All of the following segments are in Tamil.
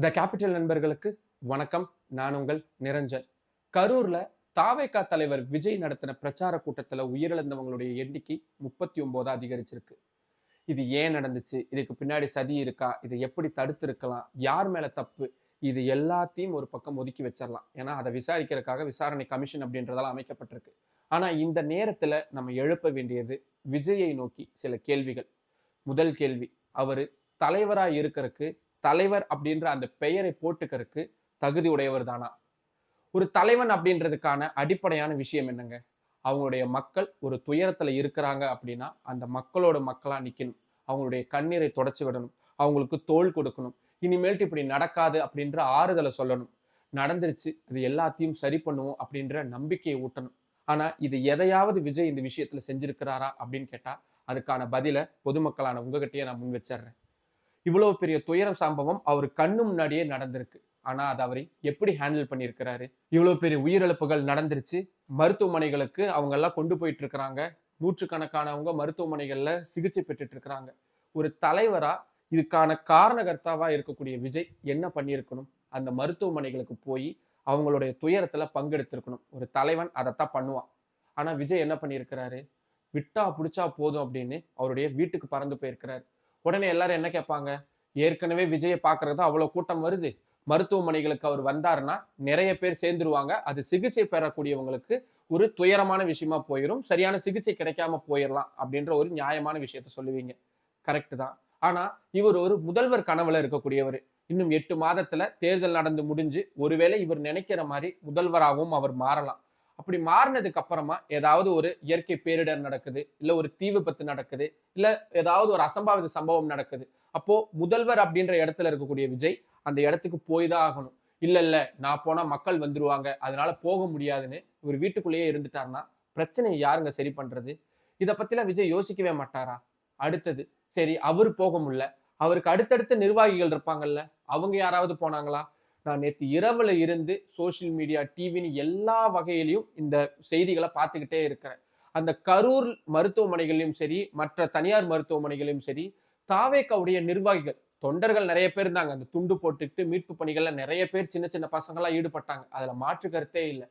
த கேபிட்டல் நண்பர்களுக்கு வணக்கம். நான் உங்கள் நிரஞ்சன். கரூர்ல தாவேகா தலைவர் விஜய் நடத்தின பிரச்சார கூட்டத்துல உயிரிழந்தவங்களுடைய எண்ணிக்கை முப்பத்தி ஒன்பதா அதிகரிச்சிருக்கு. இது ஏன் நடந்துச்சு? இதுக்கு பின்னாடி சதி இருக்கா? இதை எப்படி தடுத்திருக்கலாம்? யார் மேல தப்பு? இது எல்லாத்தையும் ஒரு பக்கம் ஒதுக்கி வச்சிடலாம் ஏன்னா அதை விசாரிக்கிறதுக்காக விசாரணை கமிஷன் அப்படின்றதால அமைக்கப்பட்டிருக்கு. ஆனா இந்த நேரத்துல நம்ம எழுப்ப வேண்டியது விஜயை நோக்கி சில கேள்விகள். முதல் கேள்வி அவர் தலைவராக இருக்கிறதுக்கு தலைவர் அப்படின்ற அந்த பெயரை போட்டுக்கறதுக்கு தகுதி உடையவர் தானா ஒரு தலைவன் அப்படின்றதுக்கான அடிப்படையான விஷயம் என்னங்க? அவங்களுடைய மக்கள் ஒரு துயரத்துல இருக்கிறாங்க அப்படின்னா அந்த மக்களோட மக்களா நிக்கணும். அவங்களுடைய கண்ணீரை தொடச்சு விடணும். அவங்களுக்கு தோள் கொடுக்கணும். இனிமேல்ட்டு இப்படி நடக்காது அப்படின்ற ஆறுதலை சொல்லணும். நடந்துருச்சு இது எல்லாத்தையும் சரி பண்ணுவோம் அப்படின்ற நம்பிக்கையை ஊட்டணும். ஆனா இது எதையாவது விஜய் இந்த விஷயத்துல செஞ்சிருக்கிறாரா அப்படின்னு கேட்டா அதுக்கான பதிலை பொதுமக்களான உங்ககிட்டயே நான் முன் வச்சிடுறேன் இவ்வளவு பெரிய துயரம் சம்பவம் அவர் கண்ணு முன்னாடியே நடந்திருக்கு. ஆனா அது அவரை எப்படி ஹேண்டில் பண்ணியிருக்கிறாரு? இவ்வளவு பெரிய உயிரிழப்புகள் நடந்துருச்சு. மருத்துவமனைகளுக்கு அவங்க எல்லாம் கொண்டு போயிட்டு இருக்கிறாங்க நூற்றுக்கணக்கானவங்க மருத்துவமனைகள்ல சிகிச்சை பெற்றுட்டு இருக்கிறாங்க ஒரு தலைவரா இதுக்கான காரணகர்த்தாவா இருக்கக்கூடிய விஜய் என்ன பண்ணியிருக்கணும்? அந்த மருத்துவமனைகளுக்கு போய் அவங்களுடைய துயரத்துல பங்கெடுத்திருக்கணும். ஒரு தலைவன் அதைத்தான் பண்ணுவான். ஆனா விஜய் என்ன பண்ணியிருக்கிறாரு? விட்டா பிடிச்சா போதும் அப்படின்னு அவருடைய வீட்டுக்கு பறந்து போயிருக்கிறாரு. உடனே எல்லாரும் என்ன கேட்பாங்க? ஏற்கனவே விஜயை பார்க்கறது அவ்வளோ கூட்டம் வருது. மருத்துவமனைகளுக்கு அவர் வந்தாருன்னா நிறைய பேர் சேர்ந்துருவாங்க. அது சிகிச்சை பெறக்கூடியவங்களுக்கு ஒரு துயரமான விஷயமா போயிடும் சரியான சிகிச்சை கிடைக்காம போயிடலாம் அப்படின்ற ஒரு நியாயமான விஷயத்த சொல்லுவீங்க. கரெக்டு தான். ஆனா இவர் ஒரு முதல்வர் கனவுல இருக்கக்கூடியவர். இன்னும் எட்டு மாதத்துல தேர்தல் நடந்து முடிஞ்சு ஒருவேளை இவர் நினைக்கிற மாதிரி முதல்வராகவும் அவர் மாறலாம். அப்படி மாறினதுக்கு அப்புறமா ஏதாவது ஒரு இயற்கை பேரிடர் நடக்குது இல்லை ஒரு தீ விபத்து நடக்குது இல்லை ஏதாவது ஒரு அசம்பாவித சம்பவம் நடக்குது. அப்போ முதல்வர் அப்படின்ற இடத்துல இருக்கக்கூடிய விஜய் அந்த இடத்துக்கு போய் தான் ஆகணும். இல்லை இல்லை நான் போனால் மக்கள் வந்துருவாங்க அதனால போக முடியாதுன்னு இவர் வீட்டுக்குள்ளேயே இருந்துட்டாருன்னா பிரச்சனையை யாருங்க சரி பண்ணுறது இதை பற்றிலாம் விஜய் யோசிக்கவே மாட்டாரா? அடுத்தது சரி அவர் போக முடியல அவருக்கு அடுத்தடுத்த நிர்வாகிகள் இருப்பாங்கல்ல அவங்க யாராவது போனாங்களா? நான் நேற்று இரவில் இருந்து சோஷியல் மீடியா டிவின்னு எல்லா வகையிலையும் இந்த செய்திகளை பார்த்துக்கிட்டே இருக்கிறேன். அந்த கரூர் மருத்துவமனைகளையும் சரி மற்ற தனியார் மருத்துவமனைகளையும் சரி தாவேக்காவுடைய நிர்வாகிகள் தொண்டர்கள் நிறைய பேர் இருந்தாங்க. அந்த துண்டு போட்டுக்கிட்டு மீட்பு பணிகள்ல நிறைய பேர் சின்ன சின்ன பசங்களாம் ஈடுபட்டாங்க. அதுல மாற்று கருத்தே இல்லை.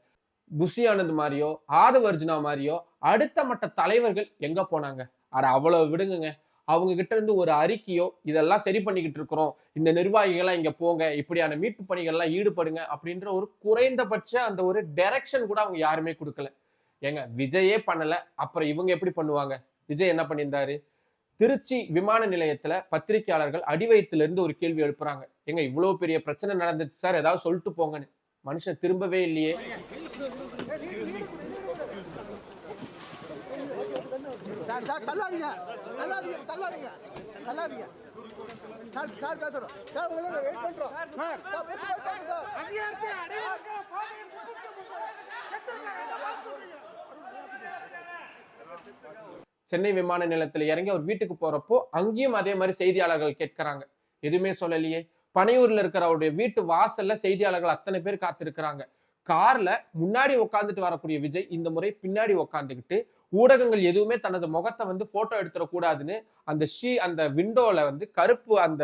புஷி ஆனந்த் மாதிரியோ ஆதவ அர்ஜுனா மாதிரியோ அடுத்த மட்ட தலைவர்கள் எங்க போனாங்க? அட அவ்வளவு விடுங்கங்க. அவங்க கிட்ட இருந்து ஒரு அறிக்கையோ இதெல்லாம் சரி பண்ணிக்கிட்டு இருக்கிறோம். இந்த நிர்வாகிகள்லாம் இங்க போங்க. இப்படியான மீட்பு பணிகள்லாம் ஈடுபடுங்க அப்படின்ற ஒரு குறைந்தபட்ச அந்த ஒரு டைரக்ஷன் கூட அவங்க யாருமே கொடுக்கல. ஏங்க விஜயே பண்ணல. அப்புறம் இவங்க எப்படி பண்ணுவாங்க? விஜய் என்ன பண்ணியிருந்தாரு? திருச்சி விமான நிலையத்துல பத்திரிகையாளர்கள் அடிவயத்துல இருந்து ஒரு கேள்வி எழுப்புறாங்க. எங்க இவ்வளவு பெரிய பிரச்சனை நடந்துச்சு சார். ஏதாவது சொல்லிட்டு போங்கன்னு. மனுஷன் திரும்பவே இல்லையே. சார் தள்ளாதீங்க. தள்ளாதீங்க தள்ளாதீங்க. தள்ளாதீங்க. சார் சார் பேசுறோம். சார் உங்களுக்கு வெயிட் பண்றோம். சார் சென்னை விமான நிலையத்துல இறங்கி அவர் வீட்டுக்கு போறப்போ அங்கேயும் அதே மாதிரி செய்தியாளர்கள் கேட்கறாங்க. எதுவுமே சொல்லலையே. பனையூர்ல இருக்கிற அவருடைய வீட்டு வாசல்ல செய்தியாளர்கள் அத்தனை பேர் காத்திருக்கிறாங்க. கார்ல முன்னாடி உட்காந்துட்டு வரக்கூடிய விஜய் இந்த முறை பின்னாடி உட்காந்துக்கிட்டு ஊடகங்கள் எதுவுமே தனது முகத்தை வந்து போட்டோ எடுத்துடக்கூடாதுன்னு அந்த ஷீ அந்த விண்டோல வந்து கருப்பு அந்த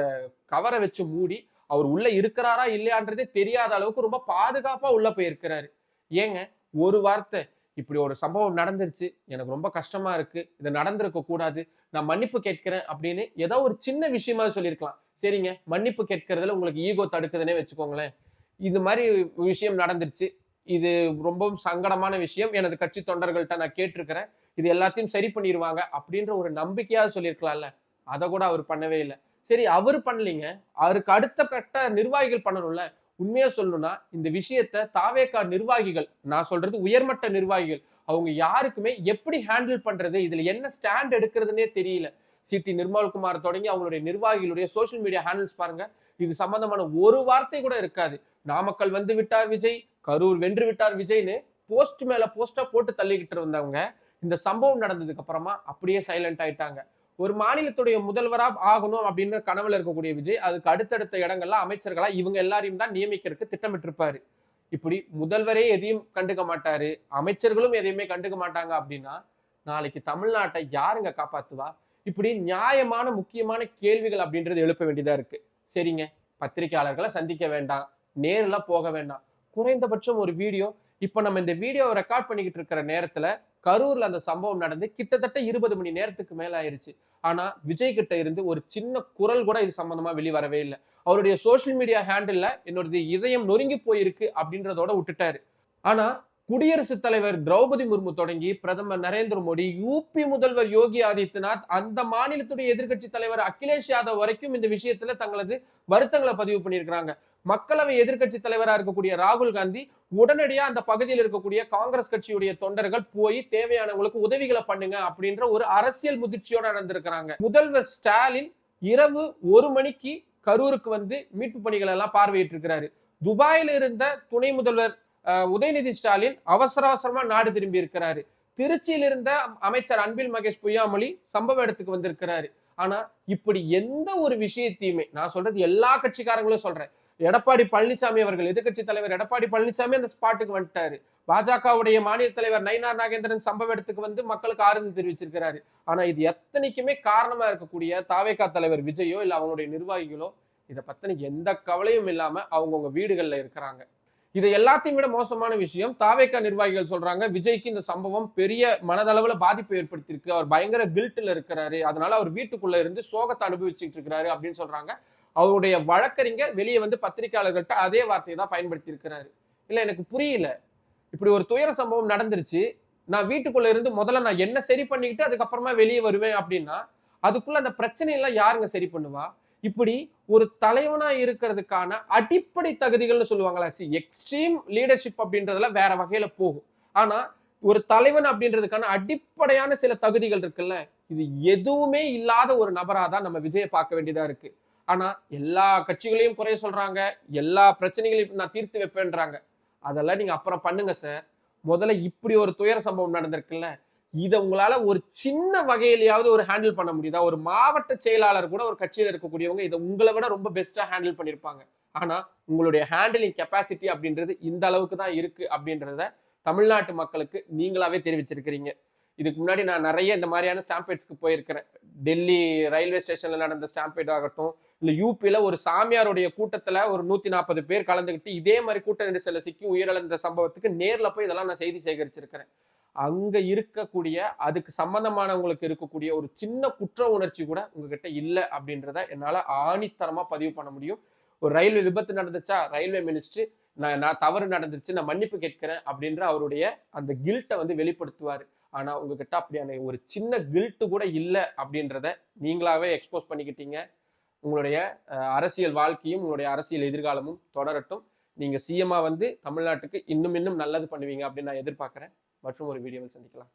கவரை வச்சு மூடி அவர் உள்ள இருக்கிறாரா இல்லையான்றதே தெரியாத அளவுக்கு ரொம்ப பாதுகாப்பா உள்ள போயிருக்கிறாரு. ஏங்க ஒரு வார்த்தை இப்படி ஒரு சம்பவம் நடந்துருச்சு எனக்கு ரொம்ப கஷ்டமா இருக்கு இது நடந்திருக்க கூடாது நான் மன்னிப்பு கேட்கிறேன் அப்படின்னு ஏதோ ஒரு சின்ன விஷயமா சொல்லியிருக்கலாம். சரிங்க மன்னிப்பு கேட்கறதுல உங்களுக்கு ஈகோ தடுக்குதுன்னே வச்சுக்கோங்களேன். இது மாதிரி விஷயம் நடந்துருச்சு இது ரொம்பவும் சங்கடமான விஷயம். எனது கட்சி தொண்டர்கள்ட்ட நான் கேட்டிருக்கிறேன். இது எல்லாத்தையும் சரி பண்ணிடுவாங்க அப்படின்ற ஒரு நம்பிக்கையாக சொல்லியிருக்கலாம்ல. அதை கூட அவர் பண்ணவே இல்லை. சரி அவர் பண்ணலீங்க. அவருக்கு அடுத்த கட்ட நிர்வாகிகள் பண்ணணும்ல. உண்மையா சொல்லணும்னா இந்த விஷயத்த தாவேக்கா நிர்வாகிகள் நான் சொல்றது உயர்மட்ட நிர்வாகிகள் அவங்க யாருக்குமே எப்படி ஹேண்டில் பண்றது இதுல என்ன ஸ்டாண்ட் எடுக்கிறதுனே தெரியல. சிடி நிர்மல்குமார் தொடங்கி அவங்களுடைய நிர்வாகிகளுடைய சோஷியல் மீடியா ஹேண்டில்ஸ் பாருங்க. இது சம்பந்தமான ஒரு வார்த்தை கூட இருக்காது. நாமக்கல் வந்து விட்டார் விஜய். கரூர் வென்று விட்டார் விஜய்னு போஸ்ட் மேல போஸ்டா போட்டு தள்ளிக்கிட்டு இருந்தவங்க இந்த சம்பவம் நடந்ததுக்கு அப்புறமா அப்படியே சைலண்ட் ஆயிட்டாங்க. ஒரு மாநிலத்துடைய முதல்வரா ஆகணும் அப்படின்ற கனவுல இருக்கக்கூடிய விஜய் அதுக்கு அடுத்தடுத்த இடங்கள்ல அமைச்சர்களா இவங்க எல்லாரையும் தான் நியமிக்கிறதுக்கு திட்டமிட்டிருப்பாரு. இப்படி முதல்வரே எதையும் கண்டுக்க மாட்டாரு அமைச்சர்களும் எதையுமே கண்டுக்க மாட்டாங்க அப்படின்னா நாளைக்கு தமிழ்நாட்டை யாருங்க காப்பாத்துவா? இப்படி நியாயமான முக்கியமான கேள்விகள் அப்படின்றது எழுப்ப வேண்டியதா இருக்கு. சரிங்க பத்திரிகையாளர்களை சந்திக்க வேண்டாம் நேரில் போக வேண்டாம். குறைந்தபட்சம் ஒரு வீடியோ. இப்போ நம்ம இந்த வீடியோவை ரெக்கார்ட் பண்ணிக்கிட்டு இருக்கிற நேரத்தில் கரூரில் அந்த சம்பவம் நடந்து கிட்டத்தட்ட இருபது மணி நேரத்துக்கு மேலே ஆயிருச்சு. ஆனால் விஜய் கிட்ட இருந்து ஒரு சின்ன குரல் கூட இது சம்மந்தமாக வெளிவரவே இல்லை. அவருடைய சோஷியல் மீடியா ஹேண்டில் என்னோடது இதயம் நொறுங்கி போயிருக்கு அப்படின்றதோட விட்டுட்டாரு. ஆனால் குடியரசுத் தலைவர் திரௌபதி முர்மு தொடங்கி பிரதமர் நரேந்திர மோடி யூபி முதல்வர் யோகி ஆதித்யநாத் அந்த மாநிலத்துடைய எதிர்க்கட்சி தலைவர் அகிலேஷ் யாதவ் வரைக்கும் இந்த விஷயத்துல தங்களது வருத்தங்களை பதிவு பண்ணியிருக்கிறாங்க. மக்களவை எதிர்க்கட்சி தலைவராக இருக்கக்கூடிய ராகுல் காந்தி உடனடியா அந்த பகுதியில் இருக்கக்கூடிய காங்கிரஸ் கட்சியுடைய தொண்டர்கள் போய் தேவையானவங்களுக்கு உதவிகளை பண்ணுங்க அப்படின்ற ஒரு அரசியல் முதிர்ச்சியோட நடந்திருக்கிறாங்க. முதல்வர் ஸ்டாலின் இரவு ஒரு மணிக்கு கரூருக்கு வந்து மீட்பு பணிகள் எல்லாம் பார்வையிட்டு இருக்கிறாரு துபாயில் இருந்த துணை முதல்வர் உதயநிதி ஸ்டாலின் அவசர அவசரமா நாடு திரும்பி இருக்கிறாரு. திருச்சியில் இருந்த அமைச்சர் அன்பில் மகேஷ் பொய்யாமொழி சம்பவ இடத்துக்கு வந்திருக்கிறாரு. ஆனா இப்படி எந்த ஒரு விஷயத்தையுமே நான் சொல்றது எல்லா கட்சிக்காரங்களும் சொல்றேன் எடப்பாடி பழனிசாமி அவர்கள் எதிர்க்கட்சி தலைவர் எடப்பாடி பழனிசாமி அந்த ஸ்பாட்டுக்கு வந்துட்டாரு. பாஜகவுடைய மாநில தலைவர் நயினார் நாகேந்திரன் சம்பவ இடத்துக்கு வந்து மக்களுக்கு ஆறுதல் தெரிவிச்சிருக்கிறாரு. ஆனா இது எத்தனைக்குமே காரணமா இருக்கக்கூடிய தாவேகா தலைவர் விஜயோ இல்ல அவங்களுடைய நிர்வாகிகளோ இதை பத்தின எந்த கவலையும் இல்லாம அவங்கவுங்க வீடுகள்ல இருக்கிறாங்க. இது எல்லாத்தையும் விட மோசமான விஷயம் தாவேக்கா நிர்வாகிகள் சொல்றாங்க விஜய்க்கு இந்த சம்பவம் பெரிய மனதளவுல பாதிப்பை ஏற்படுத்தியிருக்கு. அவர் பயங்கர கில்ட்ல இருக்கிறாரு. அதனால அவர் வீட்டுக்குள்ள இருந்து சோகத்தை அனுபவிச்சுட்டு இருக்கிறாரு அப்படின்னு சொல்றாங்க. அவருடைய வழக்கறிஞர் வெளியே வந்து பத்திரிகையாளர்கள்ட்ட அதே வார்த்தையை தான் பயன்படுத்தி இருக்கிறாரு எனக்கு புரியல. இப்படி ஒரு துயர சம்பவம் நடந்துருச்சு. நான் வீட்டுக்குள்ள இருந்து முதல்ல நான் என்ன சரி பண்ணிக்கிட்டு அதுக்கப்புறமா வெளியே வருவேன் அப்படின்னா அதுக்குள்ள அந்த பிரச்சனையெல்லாம் யாருங்க சரி பண்ணுவா? இப்படி ஒரு தலைவனா இருக்கிறதுக்கான அடிப்படை தகுதிகள்னு சொல்லுவாங்களா சி எக்ஸ்ட்ரீம் லீடர்ஷிப் அப்படின்றதுல வேற வகையில போகும். ஆனா ஒரு தலைவன் அப்படின்றதுக்கான அடிப்படையான சில தகுதிகள் இருக்குல்ல இது எதுவுமே இல்லாத ஒரு நபரா தான் நம்ம விஜயை பார்க்க வேண்டியதா இருக்கு. ஆனா எல்லா கட்சிகளையும் குறைய சொல்றாங்க. எல்லா பிரச்சனைகளையும் நான் தீர்த்து வைப்பேன்றாங்க. அதெல்லாம் நீங்க அப்புறம் பண்ணுங்க சார் முதல்ல இப்படி ஒரு துயர சம்பவம் நடந்திருக்குல்ல இதை உங்களால ஒரு சின்ன வகையிலையாவது ஒரு ஹேண்டில் பண்ண முடியுதா? ஒரு மாவட்ட செயலாளர் கூட ஒரு கட்சியில் இருக்கக்கூடியவங்க இதை உங்களை விட ரொம்ப பெஸ்டா ஹேண்டில் பண்ணியிருப்பாங்க ஆனா உங்களுடைய ஹேண்டிலிங் கெப்பாசிட்டி அப்படின்றது இந்த அளவுக்கு தான் இருக்கு அப்படின்றத தமிழ்நாட்டு மக்களுக்கு நீங்களாவே தெரிவிச்சிருக்கிறீங்க. இதுக்கு முன்னாடி நான் நிறைய இந்த மாதிரியான ஸ்டாம்பேட்ஸ்க்கு போயிருக்கிறேன். டெல்லி ரயில்வே ஸ்டேஷன்ல நடந்த ஸ்டாம்பேட் ஆகட்டும் இல்லை யூபியில் ஒரு சாமியாருடைய கூட்டத்தில் ஒரு நூற்றி நாற்பது பேர் கலந்துக்கிட்டு இதே மாதிரி கூட்ட நெரிசலில் சிக்கி உயிரிழந்த சம்பவத்துக்கு நேரில் போய் இதெல்லாம் நான் செய்தி சேகரிச்சிருக்கிறேன். அங்கே இருக்கக்கூடிய அதுக்கு சம்பந்தமானவங்களுக்கு இருக்கக்கூடிய ஒரு சின்ன குற்ற உணர்ச்சி கூட உங்ககிட்ட இல்லை அப்படின்றத என்னால் ஆணித்தரமாக பதிவு பண்ண முடியும். ஒரு ரயில்வே விபத்து நடந்துச்சா ரயில்வே மினிஸ்ட்ரி நான் நான் தவறு நடந்துருச்சு நான் மன்னிப்பு கேட்கிறேன் அப்படின்ற அவருடைய அந்த கில்ட்டை வந்து வெளிப்படுத்துவார். ஆனால் உங்ககிட்ட அப்படியான ஒரு சின்ன கில்ட்டு கூட இல்லை அப்படின்றத நீங்களாவே எக்ஸ்போஸ் பண்ணிக்கிட்டீங்க. உங்களுடைய அரசியல் வாழ்க்கையும் உங்களுடைய அரசியல் எதிர்காலமும் தொடரட்டும். நீங்க சிஎம்மா வந்து தமிழ்நாட்டுக்கு இன்னும் இன்னும் நல்லது பண்ணுவீங்க அப்படின்னு நான் எதிர்பார்க்கிறேன். மற்றும் ஒரு வீடியோவில் சந்திக்கலாம்.